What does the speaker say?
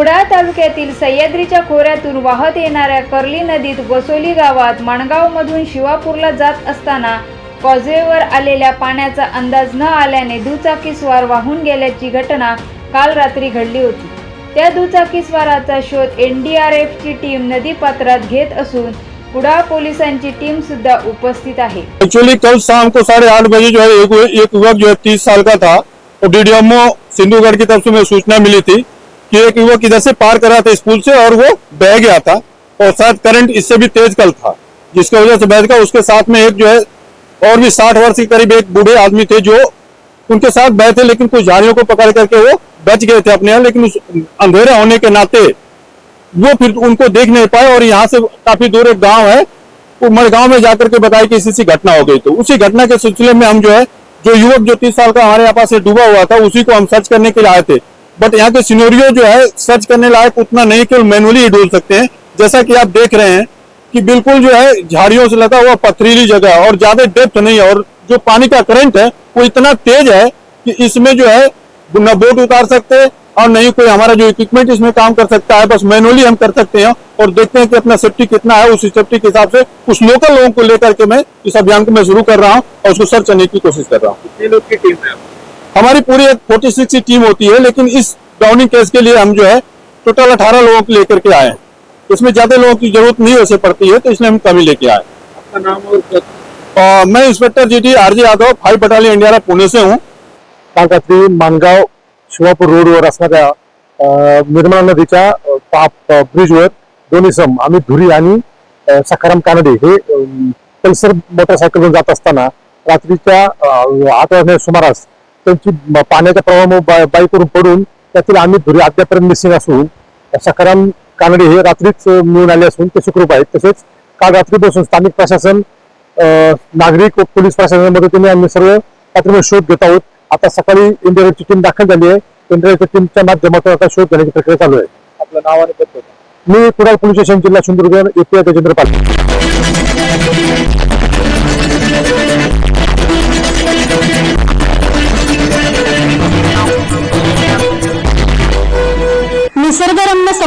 कुडाळ तालुक्यातील सह्याद्रीच्या खोऱ्यातून वाहत येणाऱ्या कर्ली नदीत वसोली गावात माणगावमधून शिवापूरला जात असताना कॉजवेवर आलेल्या पाण्याचा अंदाज न आल्याने दुचाकीस्वार वाहून गेल्याची घटना काल रात्री घडली होती. त्या दुचाकीस्वाराचा शोध एन डी आर एफची टीम नदीपात्रात घेत असून कुडाळ पोलिसांची टीम सुद्धा उपस्थित आहे. एक्चुअली कल शाम को साढ़े आठ बजे जो है एक, एक युवक जो है तीस साल का था। और डीडीएमओ सिंधुगढ़ की तरफ से मुझे सूचना मिली थी। कि एक युवक इधर से पार कर रहा था स्कूल से और वो बह गया था और शायद करंट इससे भी तेज कल था, जिसकी वजह से बह गया उसके साथ में एक जो है और भी साठ वर्ष के करीब एक बूढ़े आदमी थे जो उनके साथ बहे थे, लेकिन कुछ झाड़ियों को पकड़ करके वो बच गए थे अपने यहाँ, लेकिन उस अंधेरा होने के नाते वो फिर उनको देख नहीं पाए और यहाँ से काफ़ी दूर एक गाँव है वो मड़गांव में जाकर के बताया कि इसी घटना हो गई। तो उसी घटना के सिलसिले में हम जो है, जो युवक जो तीस साल का हमारे यहाँ पास डूबा हुआ था, उसी को हम सर्च करने के लिए आए थे। बट यहाँ के सीनोरियो जो है सर्च करने लायक उतना नहीं केवल मैनुअली ही ढूंढ सकते हैं। जैसा कि आप देख रहे हैं कि बिल्कुल जो है, झाड़ियों से लगा हुआ पथरीली जगह है और ज़्यादा डेप्थ नहीं है और जो पानी का करंट है, वो इतना तेज है कि इसमें जो है, न बोट उतार सकते और नहीं कोई हमारा जो इक्विपमेंट इसमें काम कर सकता है। बस मैनुअली हम कर सकते हैं और देखते हैं कि अपना सेफ्टी कितना है। उस सेफ्टी के हिसाब से कुछ लोकल लोगों को लेकर के मैं इस अभियान को मैं शुरू कर रहा हूँ और उसको सर्च करने की कोशिश कर रहा हूँ। लोग की टीम है हमारी पूरी एक फोर्टी सिक्स की टीम होती है लेकिन इस डाउनिंग केस के लिए हम जो है टोटल अठारह लोगों को लेकर के आए हैं। इसमें ज़्यादा लोगों की ज़रूरत नहीं वैसे पड़ती है तो इसलिए हम कमी लेके आए आपका नाम और मैं inspector G T R J Yadav five battalion India Pune से हूँ। काल रात्री मानगाव शिवापूर रोडवर असणाऱ्या निर्मला नदीच्या पाप ब्रिजवर दोन्ही सम आम्ही धुरी आणि सखाराम कानडे हे पल्सर मोटरसायकलवर जात असताना रात्रीच्या आठ वाजण्या सुमारास त्यांची पाण्याच्या प्रवाहामुळे बाईकवरून पडून त्यातील आम्ही धुरी अद्यापर्यंत मिसिंग असून सखाराम कानडे हे रात्रीच मिळून आले असून ते सुखरूप आहेत. तसेच काल रात्रीपासून स्थानिक प्रशासन नागरिक व पोलीस प्रशासनाच्या मदतीने आम्ही सर्व रात्रीमध्ये शोध घेत आहोत. आता सकाळी इंडियाची टीम दाखल झाली आहे. इंडियाच्या टीमच्या माध्यमातून आता शोध घेण्याची प्रक्रिया चालू आहे. आपलं नाव आणि मी कुडाळ पोलीस स्टेशन जिल्हा सिंधुदुर्ग येथे गजेंद्र पाटील.